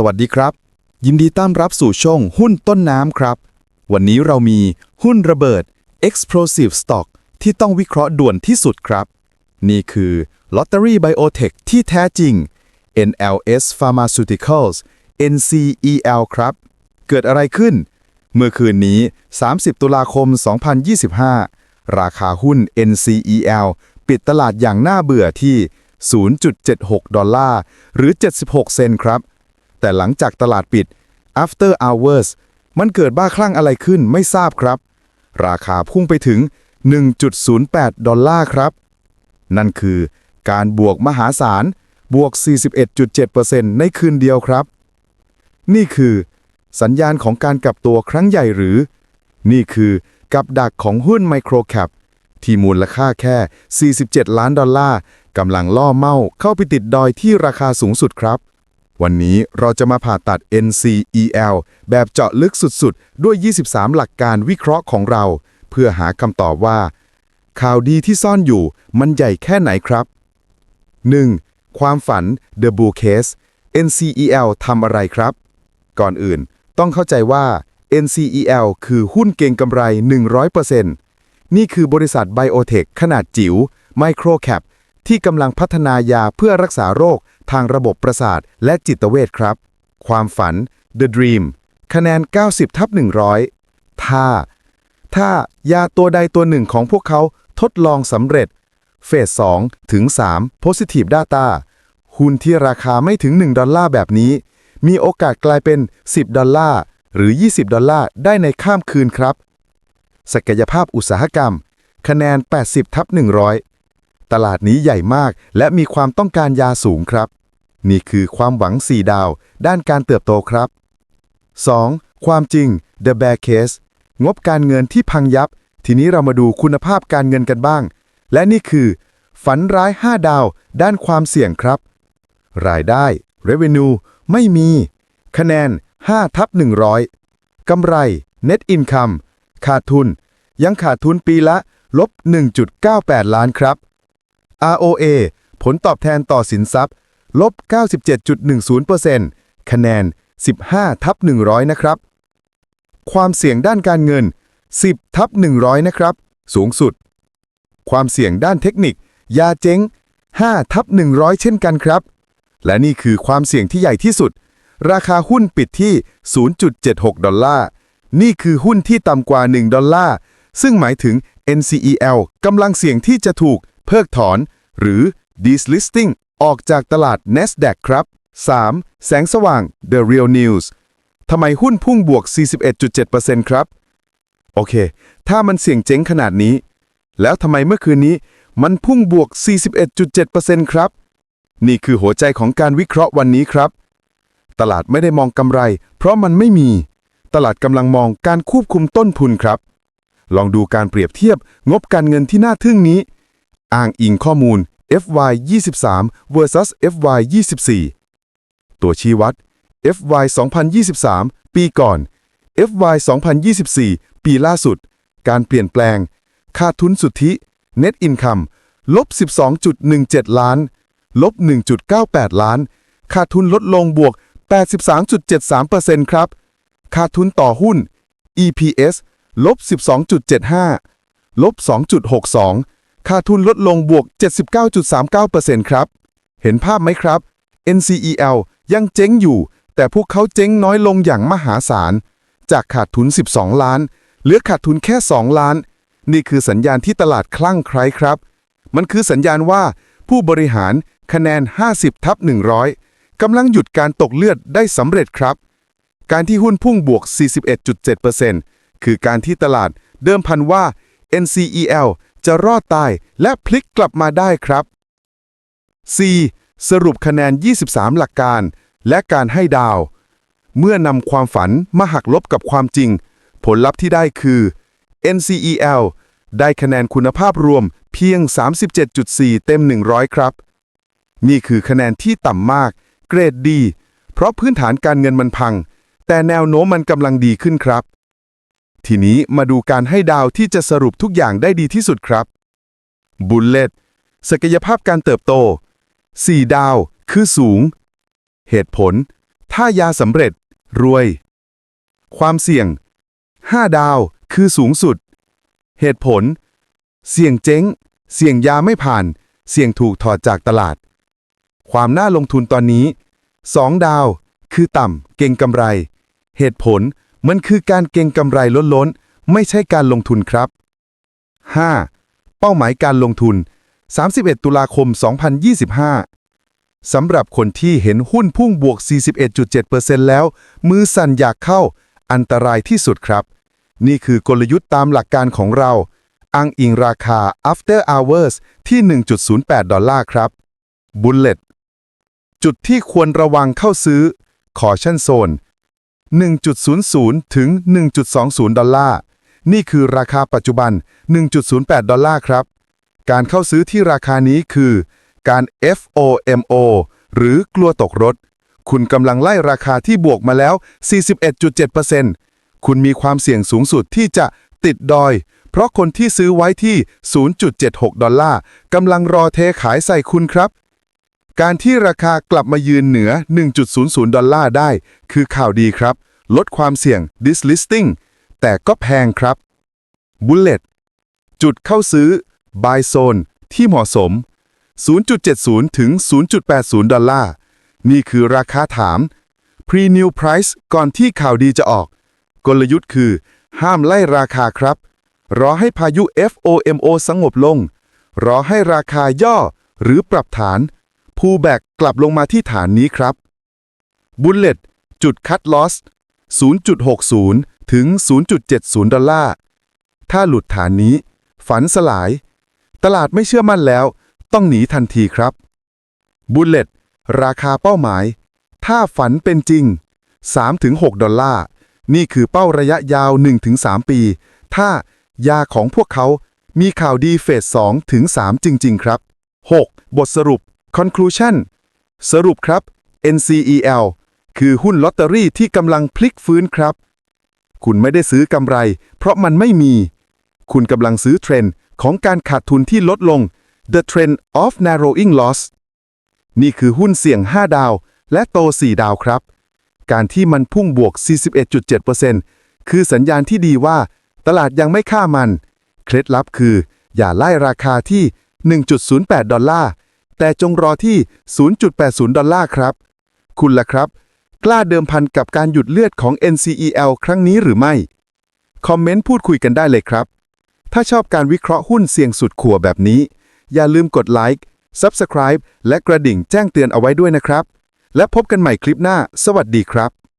สวัสดีครับ ยินดีต้อนรับสู่ช่องหุ้นต้นน้ำครับ วันนี้เรามีหุ้นระเบิด explosive stock ที่ต้องวิเคราะห์ด่วนที่สุดครับ นี่คือ Lottery Biotech ที่แท้จริง NLS Pharmaceuticals NCEL ครับ เกิดอะไรขึ้น เมื่อคืนนี้ 30 ตุลาคม 2025 ราคาหุ้น NCEL ปิดตลาดอย่างน่าเบื่อที่ 0.76 ดอลลาร์ หรือ 76 เซนครับ แต่หลังจากตลาดปิด after hours มันเกิดบ้าคลั่งอะไรขึ้นไม่ทราบครับ ราคาพุ่งไปถึง 1.08 ดอลลาร์ครับ นั่นคือการบวกมหาศาล บวก 41.7%ในคืนเดียวครับ นี่คือ สัญญาณของการกลับตัวครั้งใหญ่หรือ นี่คือกับดักของหุ้นไมโครแคปที่มูลค่าแค่ 47 ล้านดอลลาร์กำลังล่อเมาเข้าไปติดดอยที่ราคาสูงสุดครับ วันนี้เราจะมาผ่าตัด NCEL แบบเจาะลึกสุดๆ ด้วย 23 หลักการวิเคราะห์ของเรา เพื่อหาคำตอบว่า ข่าวดีที่ซ่อนอยู่มันใหญ่แค่ไหนครับ 1. ความฝัน The Bull Case NCEL ทำอะไรครับ ก่อนอื่น ต้องเข้าใจว่า NCEL คือหุ้นเก่งกำไร 100%นี่คือบริษัทไบโอเทคขนาดจิ๋วไมโครแคปที่กำลังพัฒนายาเพื่อรักษาโรค ทางระบบประสาทและจิตเวชครับ ความฝัน The Dream คะแนน 90 ทับ 100 ถ้า ถ้ายาตัวใดตัวหนึ่งของพวกเขาทดลองสำเร็จ เฟส 2 ถึง 3 Positive Data หุ้นที่ราคาไม่ถึง 1 ดอลลาร์แบบนี้ มีโอกาสกลายเป็น 10 ดอลลาร์ หรือ 20 ดอลลาร์ ได้ในข้ามคืนครับ ศักยภาพอุตสาหกรรม คะแนน 80 ทับ 100 ตลาดนี้ใหญ่มากและมีความต้องการยาสูงครับ นี่คือความหวัง 4 ดาว ด้านการเติบโตครับ 2. ความจริง The Bear Case งบการเงินที่พังยับ ทีนี้เรามาดูคุณภาพการเงินกันบ้าง และนี่คือ ฝันร้าย 5 ดาว ด้านความเสี่ยงครับ รายได้ Revenue ไม่มี คะแนน5ทับ100 กำไร Net Income ขาดทุน ยังขาดทุนปีละลบ1.98 ล้านครับ ROA ผลตอบแทนต่อสินทรัพย์ ลบ 97.10%คะแนน 15 ทับ 100 นะครับ ความเสี่ยงด้านการเงิน 10 ทับ 100 นะครับ สูงสุด ความเสี่ยงด้านเทคนิค ยาเจ๊ง 5 ทับ 100 เช่นกันครับ และนี่คือความเสี่ยงที่ใหญ่ที่สุด ราคาหุ้นปิดที่ 0.76 ดอลลาร์ นี่คือหุ้นที่ต่ำกว่า 1 ดอลลาร์ ซึ่งหมายถึง NCEL กำลังเสี่ยงที่จะถูก เพิกถอน หรือ delisting ออกจากตลาด NASDAQ ครับ 3. แสงสว่าง The Real News ทำไมหุ้นพุ่งบวก 41.7%ครับ โอเค ถ้ามันเสี่ยงเจ๊งขนาดนี้ แล้วทำไมเมื่อคืนนี้มันพุ่งบวก 41.7%ครับ นี่คือหัวใจของการวิเคราะห์วันนี้ครับ ตลาดไม่ได้มองกำไร เพราะมันไม่มี ตลาดกำลังมองการควบคุมต้นทุนครับ ลองดูการเปรียบเทียบงบการเงินที่น่าทึ่งนี้ อ้างอิงข้อมูล FY 23 versus FY 24 ตัวชี้วัด FY 2023 ปีก่อน FY 2024 ปีล่าสุด การเปลี่ยนแปลง ขาดทุนสุทธิ Net Income ลบ 12.17 ล้าน ลบ 1.98 ล้าน ขาดทุนลดลงบวก 83.73%ครับ ขาดทุนต่อหุ้น EPS ลบ 12.75 ลบ 2.62 ขาดทุนลดลงบวก 79.39%ครับ เห็นภาพไหมครับ NCEL ยังเจ๊งอยู่ แต่พวกเขาเจ๊งน้อยลงอย่างมหาศาล จากขาดทุน 12 ล้าน เหลือขาดทุนแค่ 2 ล้าน นี่คือสัญญาณที่ตลาดคลั่งไคล้ครับ มันคือสัญญาณว่าผู้บริหารคะแนน 50 ทับ 100 กำลังหยุดการตกเลือดได้สำเร็จครับ การที่หุ้นพุ่งบวก 41.7%คือการที่ตลาดเดิมพันว่า NCEL จะรอดตายและพลิกกลับมาได้ครับ C สรุปคะแนน 23 หลักการ และการให้ดาว เมื่อนำความฝันมาหักลบกับความจริง ผลลัพธ์ที่ได้คือ NCEL ได้คะแนนคุณภาพรวมเพียง 37.4 เต็ม 100 ครับ นี่คือคะแนนที่ต่ำมาก เกรดดี เพราะพื้นฐานการเงินมันพัง แต่แนวโน้มมันกำลังดีขึ้นครับ ทีนี้มาดูการให้ดาวที่จะสรุปทุกอย่างได้ดีที่สุดครับบุลเลตศักยภาพการเติบโต 4 ดาว คือสูง เหตุผล ถ้ายาสำเร็จ รวย ความเสี่ยง 5 ดาว คือสูงสุด เหตุผล เสี่ยงเจ๊ง เสี่ยงยาไม่ผ่าน เสี่ยงถูกถอดจากตลาด ความน่าลงทุนตอนนี้ 2 ดาว คือต่ำ เก่งกำไร เหตุผล มันคือการเก่งกำไรล้นๆ ไม่ใช่การลงทุนครับ 5. เป้าหมายการลงทุน 31 ตุลาคม 2025 สำหรับคนที่เห็นหุ้นพุ่งบวก 41.7%แล้ว มือสั่นอยากเข้า อันตรายที่สุดครับ นี่คือกลยุทธ์ตามหลักการของเรา อ้างอิงราคา after hours ที่ 1.08 ดอลลาร์ครับ Bullet จุดที่ควรระวังเข้าซื้อคอชั่นโซน 1.00 ถึง 1.20 ดอลลาร์ นี่คือราคาปัจจุบัน 1.08 ดอลลาร์ครับ การเข้าซื้อที่ราคานี้คือการ FOMO หรือกลัวตกรถ คุณกำลังไล่ราคาที่บวกมาแล้ว 41.7%คุณมีความเสี่ยงสูงสุดที่จะติดดอย เพราะคนที่ซื้อไว้ที่ 0.76 ดอลลาร์กำลังรอเทขายใส่คุณครับ การที่ราคากลับมายืนเหนือ 1.00 ดอลลาร์ได้ คือข่าวดีครับ ลดความเสี่ยง dislisting แต่ก็แพงครับ Bullet จุดเข้าซื้อ Buy Zone ที่เหมาะสม 0.70 ถึง 0.80 ดอลลาร์ นี่คือราคาถาม Pre-new price ก่อนที่ข่าวดีจะออก กลยุทธ์คือ ห้ามไล่ราคาครับ รอให้พายุ FOMO สงบลง รอให้ราคาย่อหรือปรับฐาน ผู้แบกกลับลงมาที่ฐานนี้ครับ Bullet จุดคัดลอส 0.60 ถึง 0.70 ดอลลาร์ ถ้าหลุดฐานนี้ ฝันสลาย ตลาดไม่เชื่อมั่นแล้ว ต้องหนีทันทีครับ Bullet ราคาเป้าหมาย ถ้าฝันเป็นจริง 3-6 ดอลลาร์ นี่คือเป้าระยะยาว 1-3 ปี ถ้ายาของพวกเขามีข่าวดีเฟส2ถึง3จริง ๆ ครับ 6. บทสรุป conclusion สรุปครับ NCEL คือหุ้นลอตเตอรี่ที่กำลังพลิกฟื้นครับ คุณไม่ได้ซื้อกำไร เพราะมันไม่มี คุณกำลังซื้อเทรนด์ของการขาดทุนที่ลดลง The Trend of Narrowing Loss นี่คือหุ้นเสี่ยง 5 ดาว และโต 4 ดาวครับ การที่มันพุ่งบวก 41.7%คือสัญญาณที่ดีว่า ตลาดยังไม่ฆ่ามัน เคล็ดลับคือ อย่าไล่ราคาที่ 1.08 ดอลลาร์ แต่จงรอที่ 0.80 ดอลลาร์ครับ คุณล่ะครับ กล้าเดิมพันกับการหยุดเลือดของ NCEL ครั้งนี้หรือไม่ คอมเมนต์พูดคุยกันได้เลยครับ ถ้าชอบการวิเคราะห์หุ้นเสี่ยงสุดขัวแบบนี้ อย่าลืมกดไลค์ Subscribe และกระดิ่งแจ้งเตือนเอาไว้ด้วยนะครับ และพบกันใหม่คลิปหน้า สวัสดีครับ